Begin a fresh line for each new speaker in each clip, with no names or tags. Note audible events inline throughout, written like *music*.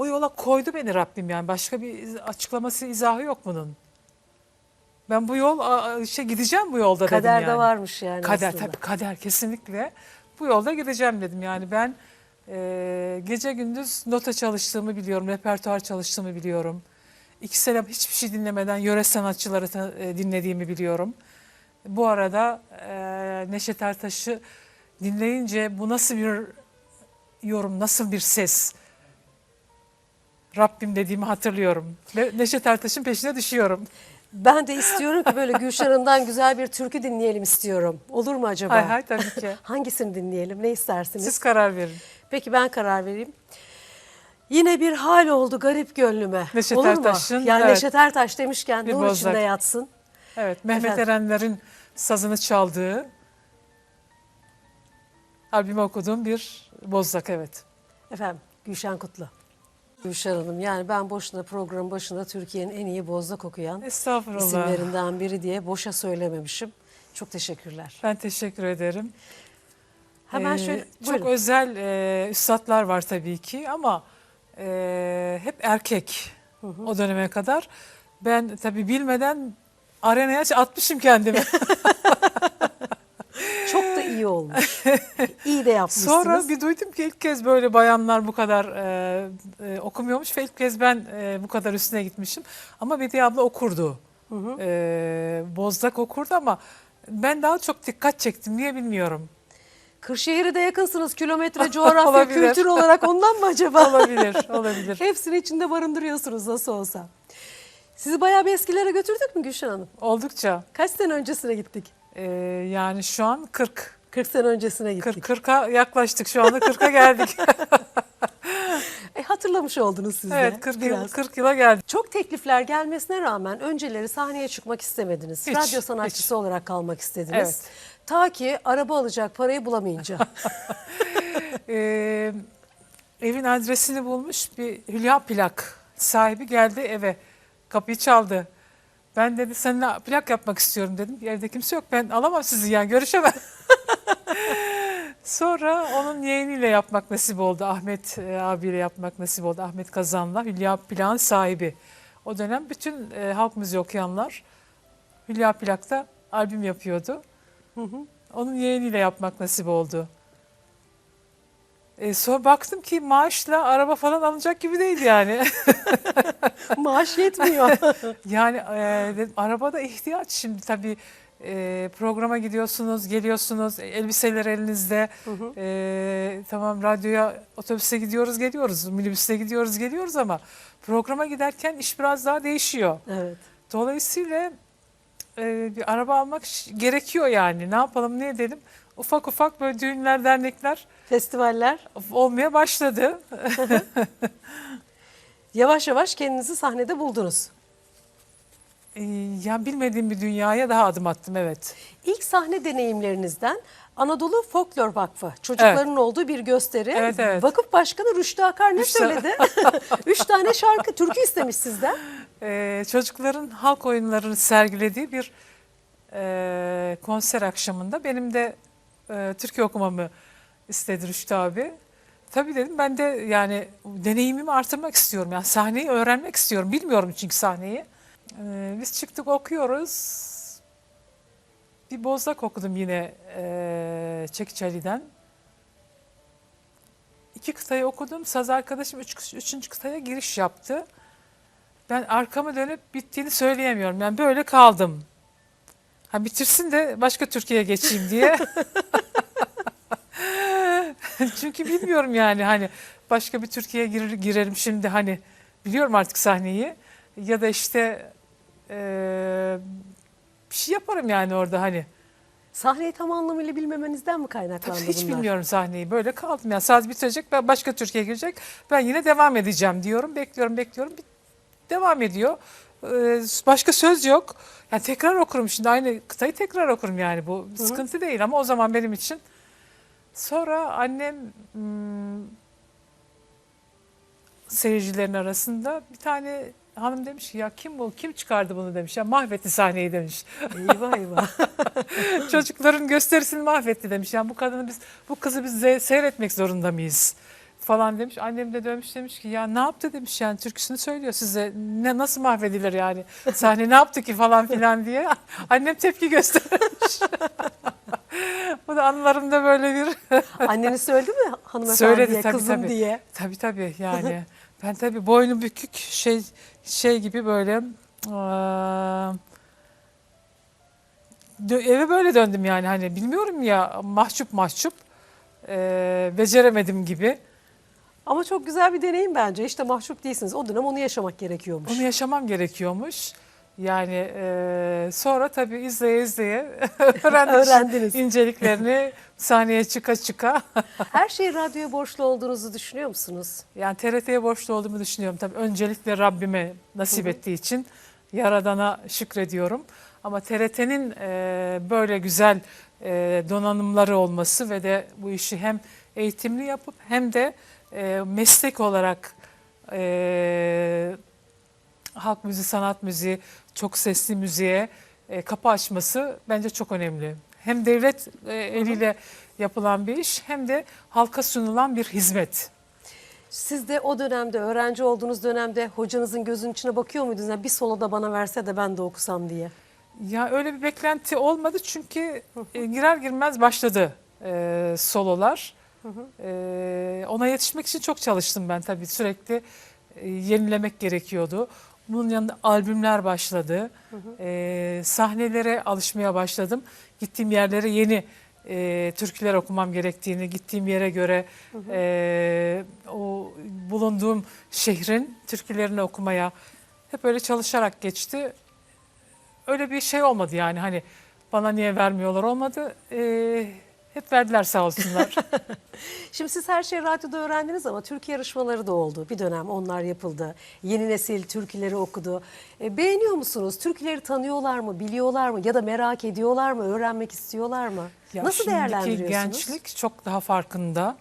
o yola koydu beni Rabbim yani. Başka bir açıklaması, izahı yok bunun. Ben bu yol işte gideceğim bu yolda dedim
Kaderde
yani.
varmış yani
Kader
aslında.
tabii kader kesinlikle. Bu yolda gideceğim dedim yani ben e, gece gündüz nota çalıştığımı biliyorum, repertuar çalıştığımı biliyorum. İki sene hiçbir şey dinlemeden yöre sanatçıları e, dinlediğimi biliyorum. Bu arada e, Neşet Ertaş'ı dinleyince bu nasıl bir yorum, nasıl bir ses? Rabbim dediğimi hatırlıyorum. Ve Neşet Ertaş'ın peşine düşüyorum.
Ben de istiyorum ki böyle Gülşen Hanım'dan güzel bir türkü dinleyelim istiyorum. Olur mu acaba?
Hay hay tabii ki. *laughs*
Hangisini dinleyelim? Ne istersiniz?
Siz karar verin.
Peki ben karar vereyim. Yine bir hal oldu garip gönlüme.
Neşet
Olur
Ertaş'ın,
mu? Yani
evet.
Neşet Ertaş demişken
Bir
nur
bozlak.
içinde yatsın.
Evet, Mehmet
Efendim?
Erenler'in sazını çaldığı albümü okuduğum bir bozlak evet.
Efendim Gülşen Kutlu. Gülşen Hanım yani ben boşuna programın başında Türkiye'nin en iyi bozlak okuyan
Estağfurullah.
isimlerinden biri diye boşa söylememişim. Çok teşekkürler.
Ben teşekkür ederim.
Hemen
Ee,
şöyle
çok
buyurun.
özel e, üstadlar var tabii ki ama e, hep erkek o döneme kadar. Ben tabii bilmeden arenaya atmışım kendimi. *laughs*
İyi olmuş. *laughs* iyi de yapmışsınız.
Sonra bir duydum ki ilk kez böyle bayanlar bu kadar e, e, okumuyormuş ve ilk kez ben e, bu kadar üstüne gitmişim. Ama Bediye abla okurdu. E, Bozdak okurdu ama ben daha çok dikkat çektim. Niye bilmiyorum.
Kırşehir'e de yakınsınız kilometre *laughs* coğrafya kültür olarak ondan mı acaba?
Olabilir, olabilir. *laughs*
Hepsini içinde barındırıyorsunuz nasıl olsa. Sizi bayağı bir eskilere götürdük mü Gülşen Hanım?
Oldukça.
Kaç sene öncesine gittik?
E, yani şu an 40.
40 sene öncesine gittik.
40 40'a yaklaştık şu anda 40'a geldik. *laughs*
E, hatırlamış oldunuz siz de.
evet 40 yıl,
biraz.
40 yıla geldik.
Çok teklifler gelmesine rağmen önceleri sahneye çıkmak istemediniz.
Hiç,
Radyo sanatçısı olarak kalmak istediniz.
Evet.
Ta ki araba alacak parayı bulamayınca.
Ee, *laughs* evin adresini bulmuş bir Hülya plak sahibi geldi eve. Kapıyı çaldı. Ben dedi seninle plak yapmak istiyorum dedim. Evde kimse yok ben alamam sizi yani görüşemem. *laughs* Sonra onun yeğeniyle yapmak nasip oldu. Ahmet e, abiyle yapmak nasip oldu. Ahmet Kazan'la Hülya plakın sahibi. O dönem bütün e, halk müziği okuyanlar Hülya plakta albüm yapıyordu. Onun yeğeniyle yapmak nasip oldu. E, sonra baktım ki maaşla araba falan alınacak gibi değil yani. *laughs*
Maaş yetmiyor. *laughs*
yani e, dedim, arabada ihtiyaç şimdi tabii e, programa gidiyorsunuz, geliyorsunuz, elbiseler elinizde. E, tamam radyoya, otobüse gidiyoruz, geliyoruz, minibüste gidiyoruz, geliyoruz ama programa giderken iş biraz daha değişiyor.
evet.
Dolayısıyla e, bir araba almak gerekiyor yani. Ne yapalım, ne edelim? Ufak ufak böyle düğünler, dernekler
Festivaller.
olmaya başladı. *laughs*
Yavaş yavaş kendinizi sahnede buldunuz.
E, ya bilmediğim bir dünyaya daha adım attım evet.
İlk sahne deneyimlerinizden Anadolu Folklor Vakfı çocukların olduğu bir gösteri.
Evet, evet.
Vakıf Başkanı Rüştü Akar ne
Rüştü-
söyledi? *laughs* Üç tane şarkı, türkü istemiş sizden.
Ee, çocukların halk oyunlarını sergilediği bir e, konser akşamında benim de e, Türkiye okumamı istedi Rüştü abi. Tabii dedim ben de yani deneyimimi artırmak istiyorum. Yani sahneyi öğrenmek istiyorum. Bilmiyorum çünkü sahneyi. Ee, biz çıktık okuyoruz. Bir bozlak okudum yine e, Çekiç Ali'den. İki kıtayı okudum. Saz arkadaşım üç, üçüncü kıtaya giriş yaptı. Ben arkama dönüp bittiğini söyleyemiyorum. Yani böyle kaldım. Ha bitirsin de başka Türkiye'ye geçeyim diye. *laughs* *laughs* Çünkü bilmiyorum yani hani başka bir Türkiye'ye girer, girerim şimdi hani biliyorum artık sahneyi ya da işte eee, bir şey yaparım yani orada hani.
Sahneyi tam anlamıyla bilmemenizden mi kaynaklandı
Tabii hiç
bunlar?
bilmiyorum sahneyi. Böyle kaldım. Yani saz bitirecek, ben başka Türkiye girecek. Ben yine devam edeceğim diyorum. Bekliyorum, bekliyorum. Bir- Devam ediyor. Ee, başka söz yok. Yani tekrar okurum şimdi. Aynı kıtayı tekrar okurum yani. Bu sıkıntı değil ama o zaman benim için. Sonra annem hmm, seyircilerin arasında bir tane hanım demiş ki ya kim bu kim çıkardı bunu demiş ya mahvetti sahneyi demiş.
Eyvah eyvah. *laughs*
Çocukların gösterisini mahvetti demiş. Yani bu kadını biz bu kızı biz seyretmek zorunda mıyız falan demiş. Annem de dönmüş demiş ki ya ne yaptı demiş yani türküsünü söylüyor size. Ne nasıl mahvedilir yani sahne ne yaptı ki falan filan diye. *laughs* Annem tepki göstermiş. *laughs* Bu da anılarımda böyle bir
Anneniz söyledi mi hanımefendiye
Söyledi tabii,
kızım
tabii.
diye?
Tabii tabii yani. Ben tabii boynu bükük şey şey gibi böyle dö- eve böyle döndüm yani hani bilmiyorum ya mahcup mahcup eee, beceremedim gibi.
Ama çok güzel bir deneyim bence. İşte mahcup değilsiniz. O dönem onu yaşamak gerekiyormuş.
Onu yaşamam gerekiyormuş. Yani eee, sonra tabii izleye izleye *laughs* öğrendik
Öğrendiniz.
inceliklerini *laughs* sahneye çıka çıka. *laughs*
Her şeyi radyoya borçlu olduğunuzu düşünüyor musunuz?
Yani TRT'ye borçlu olduğumu düşünüyorum. Tabii öncelikle Rabbime nasip ettiği için Yaradan'a şükrediyorum. Ama TRT'nin e, böyle güzel e, donanımları olması ve de bu işi hem eğitimli yapıp hem de e, meslek olarak e, halk müziği, sanat müziği, çok sesli müziğe e, kapı açması bence çok önemli. Hem devlet e, eliyle yapılan bir iş hem de halka sunulan bir hizmet.
Siz de o dönemde, öğrenci olduğunuz dönemde hocanızın gözünün içine bakıyor muydunuz? Yani bir solo da bana verse de ben de okusam diye.
Ya öyle bir beklenti olmadı çünkü e, girer girmez başladı e, sololar. E, ona yetişmek için çok çalıştım ben tabii sürekli e, yenilemek gerekiyordu. Bunun yanında albümler başladı. E, sahnelere alışmaya başladım. Gittiğim yerlere yeni e, türküler okumam gerektiğini, gittiğim yere göre e, o bulunduğum şehrin türkülerini okumaya hep öyle çalışarak geçti öyle bir şey olmadı yani hani bana niye vermiyorlar olmadı. Ee, hep verdiler sağ olsunlar. *laughs*
Şimdi siz her şeyi radyoda öğrendiniz ama Türkiye yarışmaları da oldu. Bir dönem onlar yapıldı. Yeni nesil türküleri okudu. E, beğeniyor musunuz? Türküleri tanıyorlar mı? Biliyorlar mı? Ya da merak ediyorlar mı? Öğrenmek istiyorlar mı?
Ya
Nasıl değerlendiriyorsunuz?
gençlik çok daha farkında.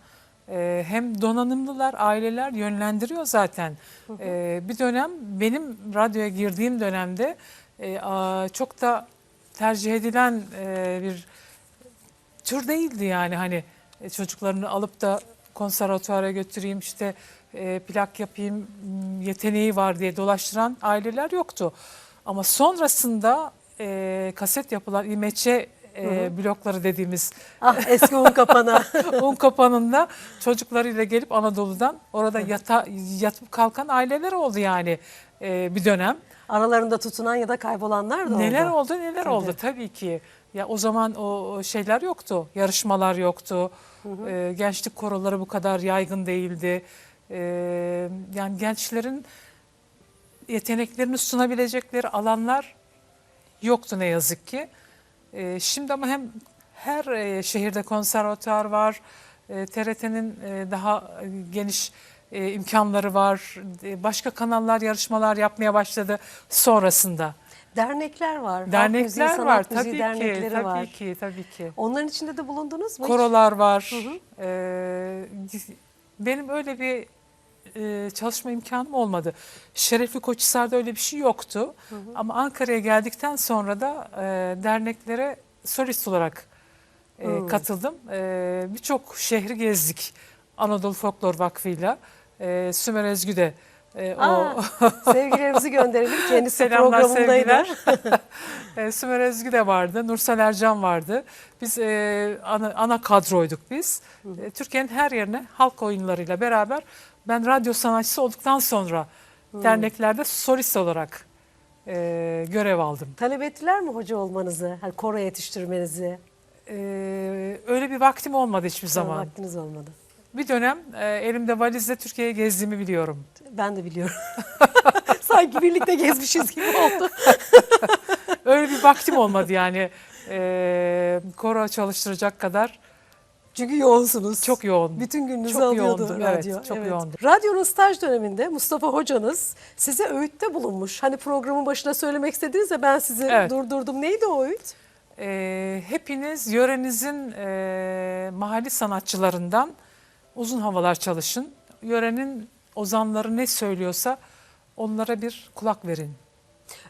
Ee, hem donanımlılar, aileler yönlendiriyor zaten. Ee, bir dönem benim radyoya girdiğim dönemde e, a, çok da tercih edilen e, bir tür değildi yani hani e, çocuklarını alıp da konservatuara götüreyim işte e, plak yapayım m, yeteneği var diye dolaştıran aileler yoktu. Ama sonrasında e, kaset yapılan İMÇ e, blokları dediğimiz
Ah eski un kapana. *laughs*
un kapanında çocuklarıyla gelip Anadolu'dan orada yata, yatıp kalkan aileler oldu yani e, bir dönem.
Aralarında tutunan ya da kaybolanlar da oldu.
Neler oldu neler
Tabii.
oldu tabii ki. Ya o zaman o şeyler yoktu. Yarışmalar yoktu. Ee, gençlik koroları bu kadar yaygın değildi. Ee, yani gençlerin yeteneklerini sunabilecekleri alanlar yoktu ne yazık ki. Ee, şimdi ama hem her e, şehirde konservatuar var. E, TRT'nin e, daha e, geniş e, imkanları var. E, başka kanallar yarışmalar yapmaya başladı sonrasında.
Dernekler var.
Dernekler
müziği,
var tabii ki,
dernekleri
tabii
var.
ki, tabii ki.
Onların içinde de bulundunuz mu? hiç?
Korolar var.
Hı hı.
Ee, benim öyle bir e, çalışma imkanım olmadı. Şerefli Koçhisar'da öyle bir şey yoktu. Ama Ankara'ya geldikten sonra da e, derneklere solist olarak e,
Hı.
katıldım. E, Birçok şehri gezdik Anadolu Folklor Vakfı'yla. E, Sümer Ezgü de e, o
Aa, *laughs* sevgilerimizi gönderelim. Kendisi
Selamlar,
programındaydı. *laughs*
e, Sümer Ezgi de vardı, Nursel Ercan vardı. Biz e, ana, ana kadroyduk biz. E, Türkiye'nin her yerine halk oyunlarıyla beraber ben radyo sanatçısı olduktan sonra derneklerde solist olarak e, görev aldım.
Talep ettiler mi hoca olmanızı? Hani koro yetiştirmenizi?
E, öyle bir vaktim olmadı hiçbir
Zaman.
zaman.
Vaktiniz olmadı.
Bir dönem e, elimde valizle Türkiye'ye gezdiğimi biliyorum.
Ben de biliyorum. *laughs* Sanki birlikte gezmişiz gibi oldu. *laughs*
Öyle bir vaktim olmadı yani. E, koro çalıştıracak kadar
Çünkü yoğunsunuz.
çok yoğun.
Bütün gününüzü
Çok
alıyordu
yoğundum, evet,
radyo.
çok yoğundum.
Radyonun staj döneminde Mustafa hocanız size öğütte bulunmuş. Hani programın başına söylemek istediniz de ben sizi
Evet.
durdurdum. Neydi o öğüt?
Ee, hepiniz yörenizin e, mahalli sanatçılarından uzun havalar çalışın. Yörenin ozanları ne söylüyorsa onlara bir kulak verin.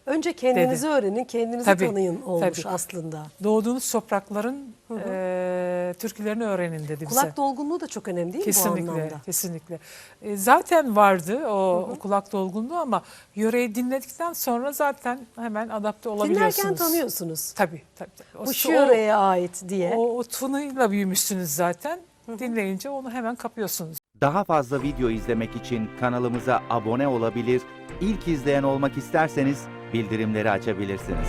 Önce kendinizi öğrenin, kendinizi
Tabii,
tanıyın olmuş
tabii.
aslında.
Doğduğunuz toprakların e, türkülerini öğrenin dedi bize.
Kulak dolgunluğu da çok önemli değil mi bu
Kesinlikle,
anlamda?
kesinlikle. E, zaten vardı o kulak dolgunluğu ama yöreyi dinledikten sonra zaten hemen adapte olabiliyorsunuz.
Dinlerken tanıyorsunuz.
Tabii, tabii. tabii. O,
Bu
o-
şu yöreye ait diye.
O, o tınıyla büyümüşsünüz zaten. Dinleyince onu hemen kapıyorsunuz.
Daha fazla video izlemek için kanalımıza abone olabilir, ilk izleyen olmak isterseniz bildirimleri açabilirsiniz.